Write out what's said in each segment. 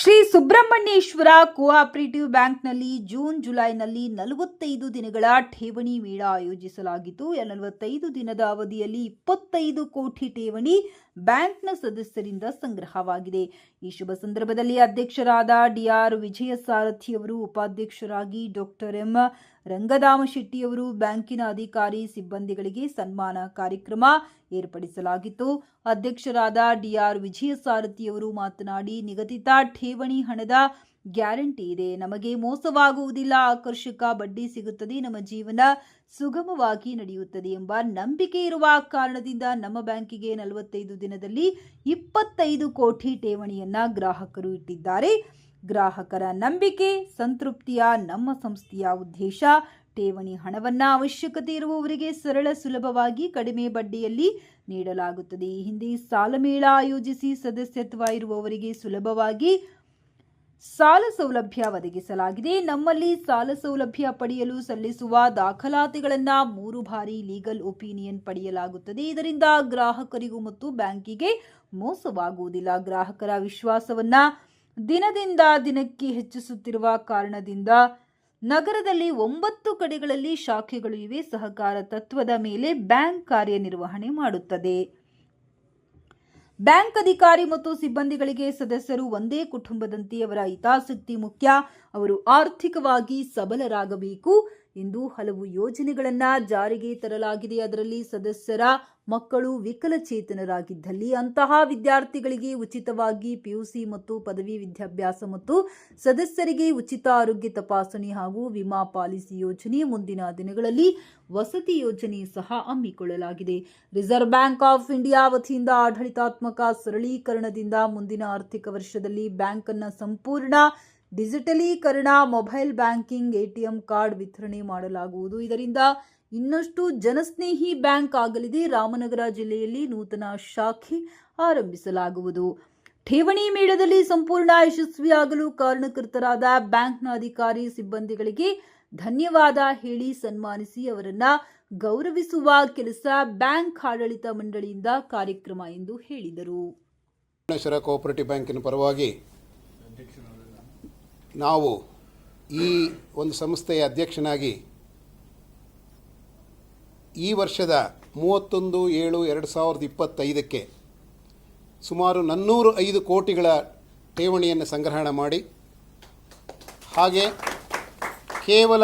Shri Subrahmanyeshwara cooperative ಬ್ಯಾಂಕ್ನಲ್ಲಿ June, ಜುಲೈನಲ್ಲಿ ನಲವತ್ತೈದು ದಿನಗಳ ಠೇವಣಿ ಮೇಳ ಆಯೋಜಿಸಲಾಗಿತ್ತು. ನಲವತ್ತೈದು ದಿನದ ಅವಧಿಯಲ್ಲಿ ಇಪ್ಪತ್ತೈದು ಕೋಟಿ ಠೇವಣಿ ಬ್ಯಾಂಕ್ನ ಸದಸ್ಯರಿಂದ ಸಂಗ್ರಹವಾಗಿದೆ. ಈ ಶುಭ ಸಂದರ್ಭದಲ್ಲಿ ಅಧ್ಯಕ್ಷರಾದ ಡಿಆರ್ ವಿಜಯ ಸಾರಥಿ ಅವರು ಉಪಾಧ್ಯಕ್ಷರಾಗಿ ಡಾಕ್ಟರ್ ಎಂ ರಂಗದಾಮ ಶೆಟ್ಟಿಯವರು ಬ್ಯಾಂಕಿನ ಅಧಿಕಾರಿ ಸಿಬ್ಬಂದಿಗಳಿಗೆ ಸನ್ಮಾನ ಕಾರ್ಯಕ್ರಮ ಏರ್ಪಡಿಸಲಾಗಿತ್ತು. ಅಧ್ಯಕ್ಷರಾದ ಡಿಆರ್ ವಿಜಯ ಸಾರಥಿಯವರು ಮಾತನಾಡಿ, ನಿಗದಿತ ಠೇವಣಿ ಹಣದ ಗ್ಯಾರಂಟಿ ಇದೆ. ನಮಗೆ ಮೋಸವಾಗುವುದಿಲ್ಲ. ಆಕರ್ಷಕ ಬಡ್ಡಿ ಸಿಗುತ್ತದೆ. ನಮ್ಮ ಜೀವನ ಸುಗಮವಾಗಿ ನಡೆಯುತ್ತದೆ ಎಂಬ ನಂಬಿಕೆ ಇರುವ ಕಾರಣದಿಂದ ನಮ್ಮ ಬ್ಯಾಂಕಿಗೆ ನಲವತ್ತೈದು ದಿನದಲ್ಲಿ ಇಪ್ಪತ್ತೈದು ಕೋಟಿ ಠೇವಣಿಯನ್ನ ಗ್ರಾಹಕರು ಇಟ್ಟಿದ್ದಾರೆ. ಗ್ರಾಹಕರ ನಂಬಿಕೆ, ಸಂತೃಪ್ತಿಯ ನಮ್ಮ ಸಂಸ್ಥೆಯ ಉದ್ದೇಶ, ಠೇವಣಿ ಹಣವನ್ನು ಅವಶ್ಯಕತೆ ಇರುವವರಿಗೆ ಸರಳ ಸುಲಭವಾಗಿ ಕಡಿಮೆ ಬಡ್ಡಿಯಲ್ಲಿ ನೀಡಲಾಗುತ್ತದೆ. ಈ ಹಿಂದೆ ಸಾಲ ಮೇಳ ಆಯೋಜಿಸಿ ಸದಸ್ಯತ್ವ ಇರುವವರಿಗೆ ಸುಲಭವಾಗಿ ಸಾಲ ಸೌಲಭ್ಯ ಒದಗಿಸಲಾಗಿದೆ. ನಮ್ಮಲ್ಲಿ ಸಾಲ ಸೌಲಭ್ಯ ಪಡೆಯಲು ಸಲ್ಲಿಸುವ ದಾಖಲಾತಿಗಳನ್ನು ಮೂರು ಬಾರಿ ಲೀಗಲ್ ಒಪಿನಿಯನ್ ಪಡೆಯಲಾಗುತ್ತದೆ. ಇದರಿಂದ ಗ್ರಾಹಕರಿಗೂ ಮತ್ತು ಬ್ಯಾಂಕಿಗೆ ಮೋಸವಾಗುವುದಿಲ್ಲ. ಗ್ರಾಹಕರ ವಿಶ್ವಾಸವನ್ನ ದಿನದಿಂದ ದಿನಕ್ಕೆ ಹೆಚ್ಚಿಸುತ್ತಿರುವ ಕಾರಣದಿಂದ ನಗರದಲ್ಲಿ ಒಂಬತ್ತು ಕಡೆಗಳಲ್ಲಿ ಶಾಖೆಗಳು ಇವೆ. ಸಹಕಾರ ತತ್ವದ ಮೇಲೆ ಬ್ಯಾಂಕ್ ಕಾರ್ಯನಿರ್ವಹಣೆ ಮಾಡುತ್ತದೆ. ಬ್ಯಾಂಕ್ ಅಧಿಕಾರಿ ಮತ್ತು ಸಿಬ್ಬಂದಿಗಳಿಗೆ ಸದಸ್ಯರು ಒಂದೇ ಕುಟುಂಬದಂತೆ ಅವರ ಹಿತಾಸಕ್ತಿ ಮುಖ್ಯ. ಅವರು ಆರ್ಥಿಕವಾಗಿ ಸಬಲರಾಗಬೇಕು. ಎಂದು ಹಲವು ಯೋಜನೆಗಳನ್ನು ಜಾರಿಗೆ ತರಲಾಗಿದೆ. ಅದರಲ್ಲಿ ಸದಸ್ಯರ ಮಕ್ಕಳು ವಿಕಲಚೇತನರಾಗಿದ್ದಲ್ಲಿ ಅಂತಹ ವಿದ್ಯಾರ್ಥಿಗಳಿಗೆ ಉಚಿತವಾಗಿ ಪಿಯುಸಿ ಮತ್ತು ಪದವಿ ವಿದ್ಯಾಭ್ಯಾಸ ಮತ್ತು ಸದಸ್ಯರಿಗೆ ಉಚಿತ ಆರೋಗ್ಯ ತಪಾಸಣೆ ಹಾಗೂ ವಿಮಾ ಪಾಲಿಸಿ ಯೋಜನೆ ಮುಂದಿನ ದಿನಗಳಲ್ಲಿ ವಸತಿ ಯೋಜನೆ ಸಹ ಹಮ್ಮಿಕೊಳ್ಳಲಾಗಿದೆ. ರಿಸರ್ವ್ ಬ್ಯಾಂಕ್ ಆಫ್ ಇಂಡಿಯಾ ವತಿಯಿಂದ ಆಡಳಿತಾತ್ಮಕ ಸರಳೀಕರಣದಿಂದ ಮುಂದಿನ ಆರ್ಥಿಕ ವರ್ಷದಲ್ಲಿ ಬ್ಯಾಂಕ್ ಸಂಪೂರ್ಣ ಡಿಜಿಟಲೀಕರಣ, mobile banking, A T M card ವಿತರಣೆ ಮಾಡಲಾಗುವುದು. ಇದರಿಂದ ಇನ್ನಷ್ಟು ಜನಸ್ನೇಹಿ ಬ್ಯಾಂಕ್ ಆಗಲಿದೆ. ರಾಮನಗರ ಜಿಲ್ಲೆಯಲ್ಲಿ ನೂತನ ಶಾಖೆ ಆರಂಭಿಸಲಾಗುವುದು. ಠೇವಣಿ ಮೇಳದಲ್ಲಿ ಸಂಪೂರ್ಣ ಯಶಸ್ವಿಯಾಗಲು ಕಾರಣಕರ್ತರಾದ ಬ್ಯಾಂಕ್ನ ಅಧಿಕಾರಿ ಸಿಬ್ಬಂದಿಗಳಿಗೆ ಧನ್ಯವಾದ ಹೇಳಿ ಸನ್ಮಾನಿಸಿ ಅವರನ್ನ ಗೌರವಿಸುವ ಕೆಲಸ ಬ್ಯಾಂಕ್ ಆಡಳಿತ ಮಂಡಳಿಯಿಂದ ಕಾರ್ಯಕ್ರಮ ಎಂದು ಹೇಳಿದರು. ಕೋಪರೇಟಿವ್ ಬ್ಯಾಂಕಿನ ಪರವಾಗಿ ನಾವು ಈ ಒಂದು ಸಂಸ್ಥೆಯ ಅಧ್ಯಕ್ಷನಾಗಿ ಈ ವರ್ಷದ ಮೂವತ್ತೊಂದು ಏಳು ಎರಡು ಸಾವಿರದ ಇಪ್ಪತ್ತೈದಕ್ಕೆ ಸುಮಾರು ನನ್ನೂರು ಐದು ಕೋಟಿಗಳ ಠೇವಣಿಯನ್ನು ಸಂಗ್ರಹಣ ಮಾಡಿ, ಹಾಗೆ ಕೇವಲ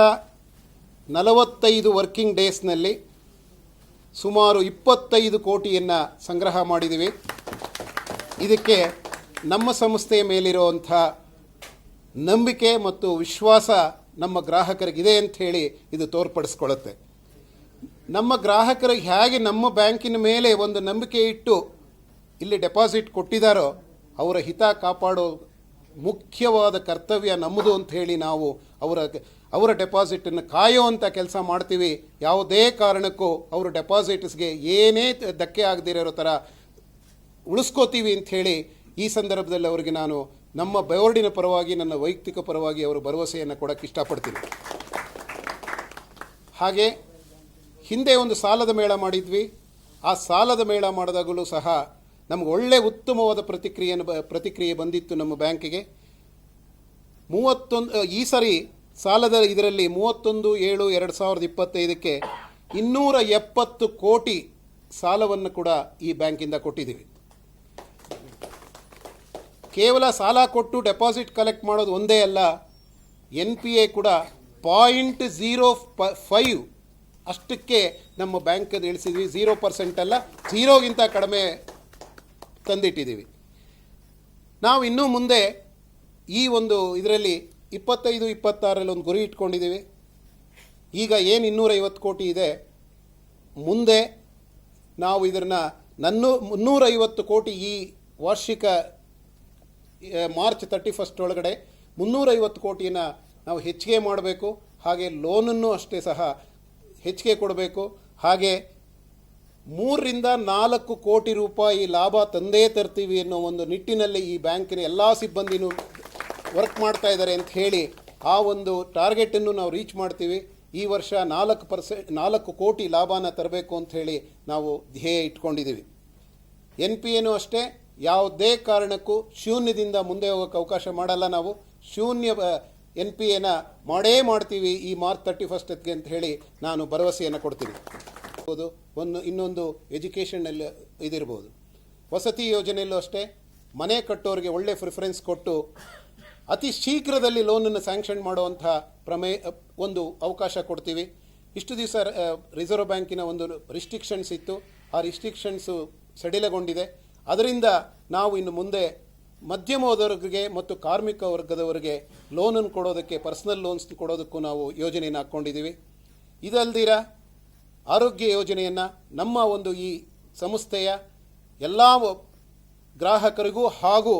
ನಲವತ್ತೈದು ವರ್ಕಿಂಗ್ ಡೇಸ್ನಲ್ಲಿ ಸುಮಾರು ಇಪ್ಪತ್ತೈದು ಕೋಟಿಯನ್ನು ಸಂಗ್ರಹ ಮಾಡಿದ್ದೀವಿ ಇದಕ್ಕೆ ನಮ್ಮ ಸಂಸ್ಥೆಯ ಮೇಲಿರುವಂಥ ನಂಬಿಕೆ ಮತ್ತು ವಿಶ್ವಾಸ ನಮ್ಮ ಗ್ರಾಹಕರಿಗಿದೆ ಅಂತ ಹೇಳಿ ಇದು ತೋರ್ಪಡಿಸ್ಕೊಳ್ಳುತ್ತೆ. ನಮ್ಮ ಗ್ರಾಹಕರಿಗೆ ಹೇಗೆ ನಮ್ಮ ಬ್ಯಾಂಕಿನ ಮೇಲೆ ಒಂದು ನಂಬಿಕೆ ಇಟ್ಟು ಇಲ್ಲಿ ಡೆಪಾಸಿಟ್ ಕೊಟ್ಟಿದ್ದಾರೋ ಅವರ ಹಿತ ಕಾಪಾಡೋ ಮುಖ್ಯವಾದ ಕರ್ತವ್ಯ ನಮ್ಮದು ಅಂತ ಹೇಳಿ ನಾವು ಅವರ ಅವರ ಡೆಪಾಸಿಟನ್ನು ಅಂತ ಕೆಲಸ ಮಾಡ್ತೀವಿ. ಯಾವುದೇ ಕಾರಣಕ್ಕೂ ಅವರ ಡೆಪಾಸಿಟ್ಸ್ಗೆ ಏನೇ ಧಕ್ಕೆ ಆಗದಿರೋ ಥರ ಉಳಿಸ್ಕೋತೀವಿ ಅಂತ ಹೇಳಿ ಈ ಸಂದರ್ಭದಲ್ಲಿ ಅವರಿಗೆ ನಾನು ನಮ್ಮ ಬಯೋರ್ಡಿನ ಪರವಾಗಿ, ನನ್ನ ವೈಯಕ್ತಿಕ ಪರವಾಗಿ ಅವರು ಭರವಸೆಯನ್ನು ಕೊಡೋಕ್ಕೆ ಇಷ್ಟಪಡ್ತೀನಿ. ಹಾಗೆ ಹಿಂದೆ ಒಂದು ಸಾಲದ ಮೇಳ ಮಾಡಿದ್ವಿ. ಆ ಸಾಲದ ಮೇಳ ಮಾಡಿದಾಗಲೂ ಸಹ ನಮಗೆ ಒಳ್ಳೆ ಉತ್ತಮವಾದ ಪ್ರತಿಕ್ರಿಯೆಯನ್ನು ಪ್ರತಿಕ್ರಿಯೆ ಬಂದಿತ್ತು ನಮ್ಮ ಬ್ಯಾಂಕಿಗೆ. ಮೂವತ್ತೊಂದು, ಈ ಸಾರಿ ಸಾಲದ ಇದರಲ್ಲಿ ಮೂವತ್ತೊಂದು, ಏಳು, ಎರಡು ಸಾವಿರದ ಇಪ್ಪತ್ತೈದಕ್ಕೆ ಇನ್ನೂರ ಎಪ್ಪತ್ತು ಕೋಟಿ ಸಾಲವನ್ನು ಕೂಡ ಈ ಬ್ಯಾಂಕಿಂದ ಕೊಟ್ಟಿದ್ದೀವಿ. ಕೇವಲ ಸಾಲ ಕೊಟ್ಟು ಡೆಪಾಸಿಟ್ ಕಲೆಕ್ಟ್ ಮಾಡೋದು ಒಂದೇ ಅಲ್ಲ, ಎನ್ ಪಿ ಎ ಕೂಡ ಪಾಯಿಂಟ್ ಝೀರೋ ಪ ಫೈವ್ ಅಷ್ಟಕ್ಕೆ ನಮ್ಮ ಬ್ಯಾಂಕಲ್ಲಿ ಇಳಿಸಿದ್ವಿ. ಝೀರೋ ಪರ್ಸೆಂಟ್ ಅಲ್ಲ ಝೀರೋಗಿಂತ ಕಡಿಮೆ ತಂದಿಟ್ಟಿದ್ದೀವಿ. ನಾವು ಇನ್ನೂ ಮುಂದೆ ಈ ಒಂದು ಇದರಲ್ಲಿ ಇಪ್ಪತ್ತೈದು ಇಪ್ಪತ್ತಾರಲ್ಲಿ ಒಂದು ಗುರಿ ಇಟ್ಕೊಂಡಿದ್ದೀವಿ. ಈಗ ಏನು ಇನ್ನೂರೈವತ್ತು ಕೋಟಿ ಇದೆ, ಮುಂದೆ ನಾವು ಇದನ್ನು ನನ್ನೂ ಮುನ್ನೂರೈವತ್ತು ಕೋಟಿ ಈ ವಾರ್ಷಿಕ ಮಾರ್ಚ್ ತರ್ಟಿ ಫಸ್ಟ್ ಒಳಗಡೆ ಮುನ್ನೂರೈವತ್ತು ಕೋಟಿನ ನಾವು ಹೆಚ್ಚಿಗೆ ಮಾಡಬೇಕು. ಹಾಗೆ ಲೋನನ್ನು ಅಷ್ಟೇ ಸಹ ಹೆಚ್ಚಿಗೆ ಕೊಡಬೇಕು. ಹಾಗೆ ಮೂರರಿಂದ ನಾಲ್ಕು ಕೋಟಿ ರೂಪಾಯಿ ಲಾಭ ತಂದೇ ತರ್ತೀವಿ ಅನ್ನೋ ಒಂದು ನಿಟ್ಟಿನಲ್ಲಿ ಈ ಬ್ಯಾಂಕಿನ ಎಲ್ಲ ಸಿಬ್ಬಂದಿನೂ ವರ್ಕ್ ಮಾಡ್ತಾ ಇದ್ದಾರೆ ಅಂತ ಹೇಳಿ ಆ ಒಂದು ಟಾರ್ಗೆಟನ್ನು ನಾವು ರೀಚ್ ಮಾಡ್ತೀವಿ. ಈ ವರ್ಷ ನಾಲ್ಕು ಪರ್ಸೆಂಟ್, ನಾಲ್ಕು ಕೋಟಿ ಲಾಭನ ತರಬೇಕು ಅಂತ ಹೇಳಿ ನಾವು ಧ್ಯೇಯ ಇಟ್ಕೊಂಡಿದ್ದೀವಿ. ಎನ್ ಪಿ ಎನೂ ಅಷ್ಟೇ. ಯಾವುದೇ ಕಾರಣಕ್ಕೂ ಶೂನ್ಯದಿಂದ ಮುಂದೆ ಹೋಗೋಕ್ಕೆ ಅವಕಾಶ ಮಾಡಲ್ಲ ನಾವು. ಶೂನ್ಯ ಎನ್ ಪಿ ಎನ ಮಾಡೇ ಮಾಡ್ತೀವಿ ಈ ಮಾರ್ಚ್ ತರ್ಟಿ ಫಸ್ಟ್ಗೆ ಅಂತ ಹೇಳಿ ನಾನು ಭರವಸೆಯನ್ನು ಕೊಡ್ತೀನಿ. ಒಂದು, ಇನ್ನೊಂದು ಎಜುಕೇಷನಲ್ಲಿ ಇದಿರ್ಬೋದು. ವಸತಿ ಯೋಜನೆಯಲ್ಲೂ ಅಷ್ಟೇ, ಮನೆ ಕಟ್ಟೋರಿಗೆ ಒಳ್ಳೆ ಪ್ರಿಫರೆನ್ಸ್ ಕೊಟ್ಟು ಅತಿ ಶೀಘ್ರದಲ್ಲಿ ಲೋನನ್ನು ಸ್ಯಾಂಕ್ಷನ್ ಮಾಡುವಂಥ ಪ್ರಮೇ, ಒಂದು ಅವಕಾಶ ಕೊಡ್ತೀವಿ. ಇಷ್ಟು ದಿವಸ ರಿಸರ್ವ್ ಬ್ಯಾಂಕಿನ ಒಂದು ರಿಸ್ಟ್ರಿಕ್ಷನ್ಸ್ ಇತ್ತು. ಆ ರಿಸ್ಟ್ರಿಕ್ಷನ್ಸು ಸಡಿಲಗೊಂಡಿದೆ. ಅದರಿಂದ ನಾವು ಇನ್ನು ಮುಂದೆ ಮಧ್ಯಮ ವರ್ಗಕ್ಕೆ ಮತ್ತು ಕಾರ್ಮಿಕ ವರ್ಗದವರಿಗೆ ಲೋನನ್ನು ಕೊಡೋದಕ್ಕೆ ಪರ್ಸನಲ್ ಲೋನ್ಸ್ ಕೊಡೋದಕ್ಕೂ ನಾವು ಯೋಜನೆಯನ್ನು ಹಾಕ್ಕೊಂಡಿದ್ದೀವಿ. ಇದಲ್ದಿರ ಆರೋಗ್ಯ ಯೋಜನೆಯನ್ನು ನಮ್ಮ ಒಂದು ಈ ಸಂಸ್ಥೆಯ ಎಲ್ಲ ಗ್ರಾಹಕರಿಗೂ ಹಾಗೂ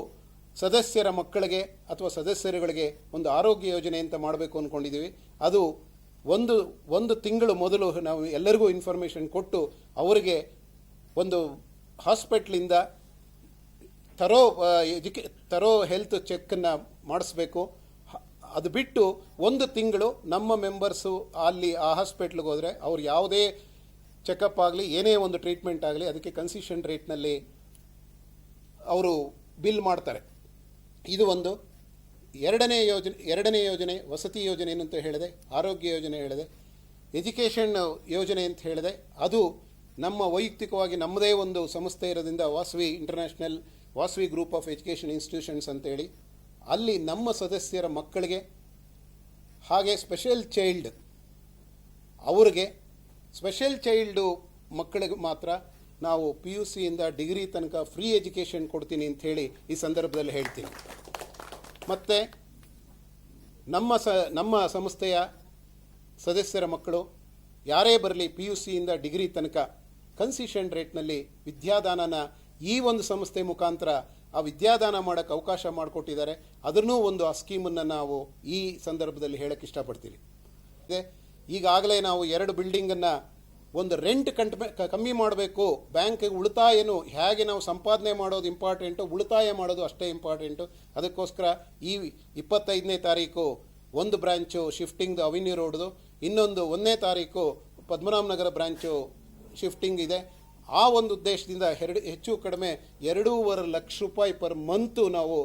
ಸದಸ್ಯರ ಮಕ್ಕಳಿಗೆ ಅಥವಾ ಸದಸ್ಯರುಗಳಿಗೆ ಒಂದು ಆರೋಗ್ಯ ಯೋಜನೆ ಅಂತ ಮಾಡಬೇಕು ಅಂದ್ಕೊಂಡಿದ್ದೀವಿ ಅದು ಒಂದು ಒಂದು ತಿಂಗಳು ಮೊದಲು ನಾವು ಎಲ್ಲರಿಗೂ ಇನ್ಫಾರ್ಮೇಷನ್ ಕೊಟ್ಟು ಅವರಿಗೆ ಒಂದು ಹಾಸ್ಪಿಟ್ಲಿಂದ ತರೋ ಎಜುಕೇ ತರೋ ಹೆಲ್ತ್ ಚೆಕ್ಕನ್ನು ಮಾಡಿಸ್ಬೇಕು. ಅದು ಬಿಟ್ಟು ಒಂದು ತಿಂಗಳು ನಮ್ಮ ಮೆಂಬರ್ಸು ಅಲ್ಲಿ ಆ ಹಾಸ್ಪಿಟ್ಲಿಗೆ ಹೋದರೆ ಅವ್ರು ಯಾವುದೇ ಚೆಕಪ್ ಆಗಲಿ, ಏನೇ ಒಂದು ಟ್ರೀಟ್ಮೆಂಟ್ ಆಗಲಿ, ಅದಕ್ಕೆ ಕನ್ಸಿಷನ್ ರೇಟ್ನಲ್ಲಿ ಅವರು ಬಿಲ್ ಮಾಡ್ತಾರೆ. ಇದು ಒಂದು. ಎರಡನೇ ಯೋಜನೆ ಎರಡನೇ ಯೋಜನೆ, ವಸತಿ ಯೋಜನೆ ಏನಂತ ಹೇಳಿದೆ, ಆರೋಗ್ಯ ಯೋಜನೆ ಹೇಳಿದೆ ಎಜುಕೇಷನ್ ಯೋಜನೆ ಅಂತ ಹೇಳಿದೆ. ಅದು ನಮ್ಮ ವೈಯಕ್ತಿಕವಾಗಿ ನಮ್ಮದೇ ಒಂದು ಸಂಸ್ಥೆ ಇರೋದ್ರಿಂದ Vasavi international, Vasavi group of education institutions ಅಂತೇಳಿ, ಅಲ್ಲಿ ನಮ್ಮ ಸದಸ್ಯರ ಮಕ್ಕಳಿಗೆ, ಹಾಗೆ ಸ್ಪೆಷಲ್ ಚೈಲ್ಡ್ ಅವ್ರಿಗೆ, ಸ್ಪೆಷಲ್ ಚೈಲ್ಡು ಮಕ್ಕಳಿಗೆ ಮಾತ್ರ ನಾವು ಪಿ ಯು ಸಿಯಿಂದ ಡಿಗ್ರಿ ತನಕ ಫ್ರೀ ಎಜುಕೇಷನ್ ಕೊಡ್ತೀನಿ ಅಂತ ಹೇಳಿ ಈ ಸಂದರ್ಭದಲ್ಲಿ ಹೇಳ್ತೀನಿ. ಮತ್ತು ನಮ್ಮ ಸ, ನಮ್ಮ ಸಂಸ್ಥೆಯ ಸದಸ್ಯರ ಮಕ್ಕಳು, ಯಾರೇ ಬರಲಿ ಪಿ ಯು ಸಿಯಿಂದ ಡಿಗ್ರಿ ತನಕ ಕನ್ಸಿಷನ್ ರೇಟ್ನಲ್ಲಿ ವಿದ್ಯಾದಾನನ ಈ ಒಂದು ಸಂಸ್ಥೆ ಮುಖಾಂತರ ಆ ವಿದ್ಯಾದಾನ ಮಾಡೋಕ್ಕೆ ಅವಕಾಶ ಮಾಡಿಕೊಟ್ಟಿದ್ದಾರೆ. ಅದನ್ನೂ ಒಂದು ಆ ಸ್ಕೀಮನ್ನು ನಾವು ಈ ಸಂದರ್ಭದಲ್ಲಿ ಹೇಳಕ್ಕೆ ಇಷ್ಟಪಡ್ತೀವಿ ಇದೆ? ಈಗಾಗಲೇ ನಾವು ಎರಡು ಬಿಲ್ಡಿಂಗನ್ನು ಒಂದು ರೆಂಟ್ ಕಂಟ್ಮೆ ಕಮ್ಮಿ ಮಾಡಬೇಕು. ಬ್ಯಾಂಕಿಗೆ ಉಳಿತಾಯನು ಹೇಗೆ ನಾವು ಸಂಪಾದನೆ ಮಾಡೋದು ಇಂಪಾರ್ಟೆಂಟು ಉಳಿತಾಯ ಮಾಡೋದು ಅಷ್ಟೇ ಇಂಪಾರ್ಟೆಂಟು ಅದಕ್ಕೋಸ್ಕರ ಈ ಇಪ್ಪತ್ತೈದನೇ ತಾರೀಕು ಒಂದು ಬ್ರ್ಯಾಂಚು ಶಿಫ್ಟಿಂಗ್ದು ಅವಿನ್ಯೂ ರೋಡ್ದು ಇನ್ನೊಂದು ಒಂದನೇ ತಾರೀಕು ಪದ್ಮನಾಭನಗರ ಬ್ರ್ಯಾಂಚು ಶಿಫ್ಟಿಂಗ್ ಇದೆ. ಆ ಒಂದು ಉದ್ದೇಶದಿಂದ ಎರಡು, ಹೆಚ್ಚು ಕಡಿಮೆ ಎರಡೂವರೆ ಲಕ್ಷ ರೂಪಾಯಿ ಪರ್ ಮಂತು ನಾವು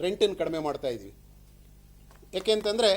ರೆಂಟನ್ನು ಕಡಿಮೆ ಮಾಡ್ತಾ ಇದ್ವಿ. ಯಾಕೆಂತಂದರೆ